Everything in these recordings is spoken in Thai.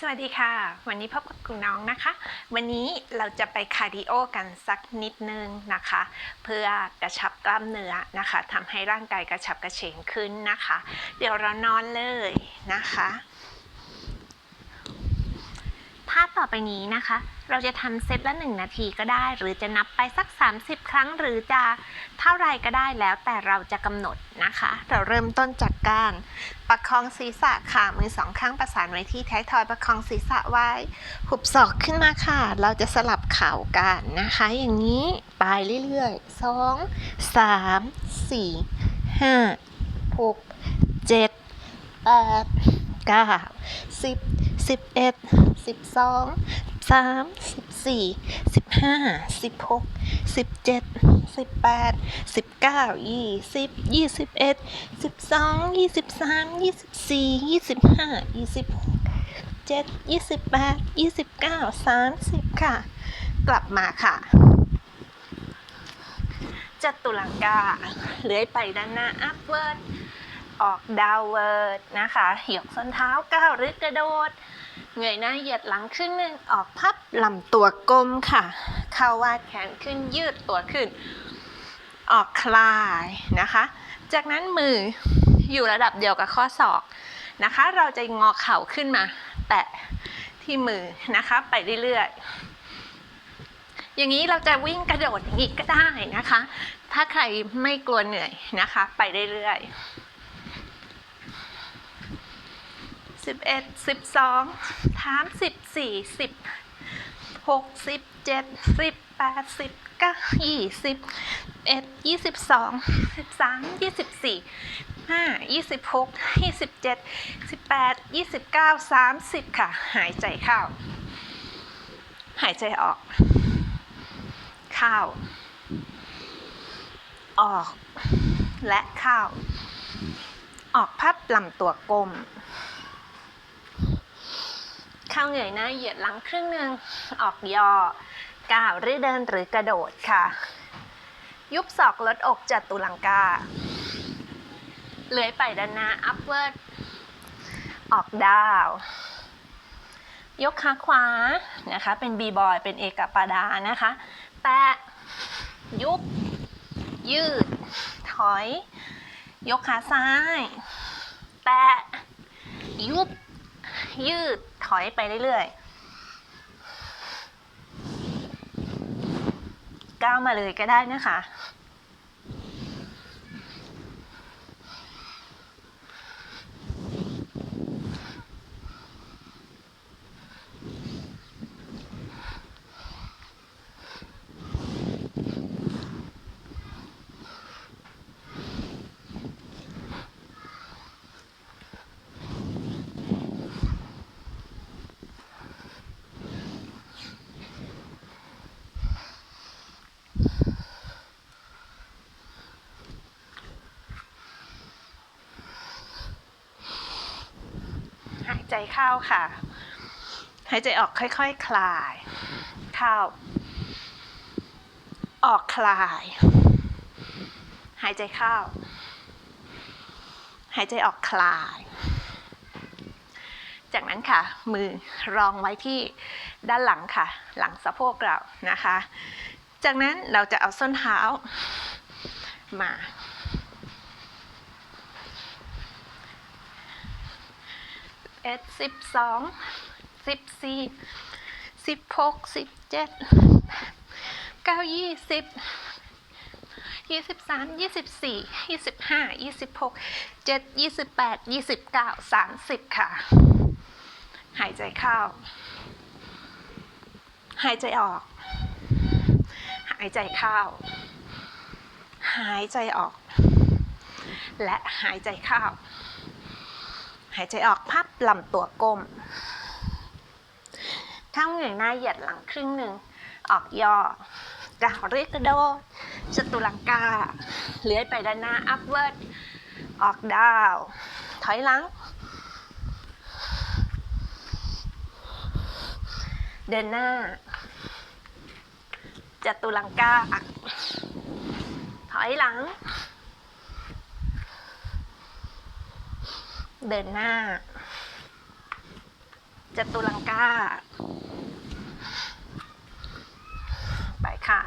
สวัสดีค่ะ วันนี้พบกับคุณน้องนะคะ วันนี้เราจะไปคาร์ดิโอกันสักนิดนึงนะคะ เพื่อกระชับกล้ามเนื้อนะคะทำให้ร่างกายกระชับกระเฉงขึ้นนะคะ เดี๋ยวเรานอนเลยนะคะาพต่อไปนี้นะคะ เราจะทำเซตละ 1 นาทีก็ได้ หรือจะนับไปสัก 30 ครั้ง หรือจะเท่าไรก็ได้แล้วแต่เราจะกำหนดนะคะ เราเริ่มต้นจากการประคองศีรษะค่ะมือสองข้างประสานไว้ที่ท้ายทอยประคองศีรษะไว้ หุบศอกขึ้นมาค่ะ เราจะสลับเข่ากันนะคะ อย่างนี้ไปเรื่อยๆ 2 3 4 5 6 7 8 9 10 สิบเอ็ดสิบสองสามสิบสี่สิบห้าสิบหกสิบเจ็ดสิบแปดสิบเก้ายี่สิบยี่สิบเอ็ดสิบสองยี่สิบสามยี่สิบสี่ยี่สิบห้ายี่สิบหกเจ็ดยี่สิบแปดยี่สิบเก้าสามสิบค่ะ กลับมาค่ะจัตุลังกาเลื้อยไปด้านหน้า upward ออก downward นะคะเหยียบส้นเท้าก้าวหรือกระโดดเงยหน้าเหยียดหลังขึ้นหนึ่งออกพับลำตัวกลมค่ะ เข้าวาดแขนขึ้นยืดตัวขึ้น ออกคลายนะคะ จากนั้นมืออยู่ระดับเดียวกับข้อศอกนะคะ เราจะงอเข่าขึ้นมา แตะที่มือนะคะไปเรื่อยๆ อย่างนี้เราจะวิ่งกระโดดอย่างนี้ก็ได้นะคะ ถ้าใครไม่กลัวเหนื่อยนะคะ ไปเรื่อยๆ สิบเอ็ดสิบสองสามสิบสี่สิบหกสิบเจ็ดสิบแปดสิบเก้ายี่สิบเอ็ดยี่สิบสองสิบสามยี่สิบสี่ห้ายี่สิบหกยี่สิบเจ็ดสิบแปดยี่สิบเก้าสามสิบค่ะ หายใจเข้า หายใจออก เข้า ออก และเข้า ออกพับลำตัวกลม ข้าเหนื่อยหน้าเหยียดหลังครึ่งหนึ่งออกย่อก้าวหรือเดินหรือกระโดดค่ะ ยุบศอกลดอกจัดตุลังกาเลื้อยไปด้านหน้า upward ออกดาว ยกขาขวานะคะ เป็น b boy เป็นเอกปาดานะคะแตะยุบ ยืด ถอย ยกขาซ้ายแตะยุบ ยืด ถอยไปเรื่อยๆก้าวมาเลยก็ได้นะคะ ใจเข้าค่ะ หายใจออกค่อยๆคคลาย เข้า ออกคลาย หายใจเข้า หายใจออกคลาย จากนั้นค่ะ มือรองไว้ที่ด้านหลังค่ะ หลังสะโพกเรานะคะ จากนั้นเราจะเอาส้นเท้ามา เอ็ดสิบสองสิบสี่สิบหกสิบเจ็ดเก้ายี่สิบยี่สิบสามยี่สิบสี่ยี่สิบห้ายี่สิบหกเจ็ดยี่สิบแปดยี่สิบเก้าสามสิบค่ะ หายใจเข้า หายใจออก หายใจเข้า หายใจออก และหายใจเข้า หายใจออกพับลำตัวก้มเข้าเหนื่อยหน้าเหยียดหลังครึ่งหนึ่ง ออกย่อกาวเรียกกระโดดจตุลังกา เลื้อยไปด้านหน้า upward ออกดาว ถอยหลัง เดินหน้าจตุลังกาถอยหลัง เดินหน้า จตุลังกา ไปค่ะ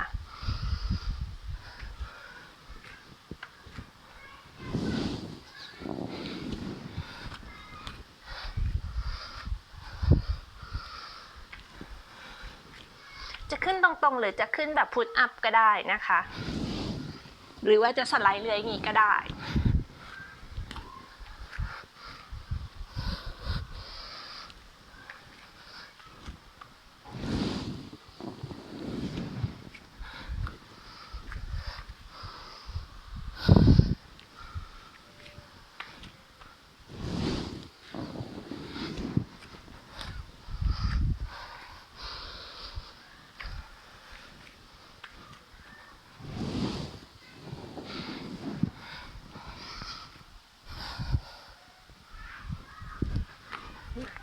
จะขึ้นตรงๆ หรือจะขึ้นแบบพุทอัพก็ได้นะคะ หรือว่าจะสไลด์เรืออย่างนี้ก็ได้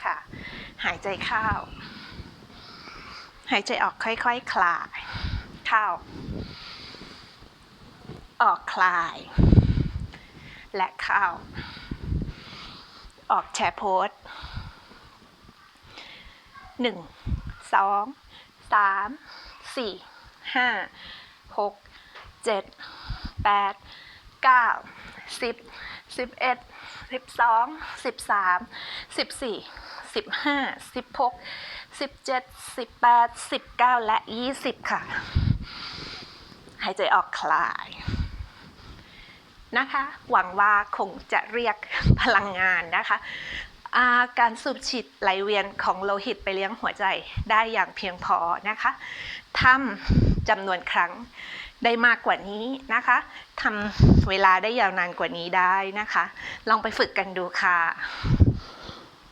ค่ะ หายใจเข้า หายใจออกค่อยๆคคลาย เข้า ออกคลาย และเข้า ออกแชร์โพสหนึ่งสองสามสี่ห้าหกเจ็ดแปดเก้าสิบสิบเอ็ดสิบสองสิบสามสิบสี่ สิบห้าสิบหกสิบเจ็ดสิบแปดสิบเก้าและยี่สิบค่ะ หายใจออกคลาย นะคะ หวังว่าคงจะเรียกพลังงานนะคะอาการสูบฉีดไหลเวียนของโลหิตไปเลี้ยงหัวใจได้อย่างเพียงพอนะคะทำจำนวนครั้งได้มากกว่านี้นะคะทำเวลาได้ยาวนานกว่านี้ได้นะคะ ลองไปฝึกกันดูค่ะ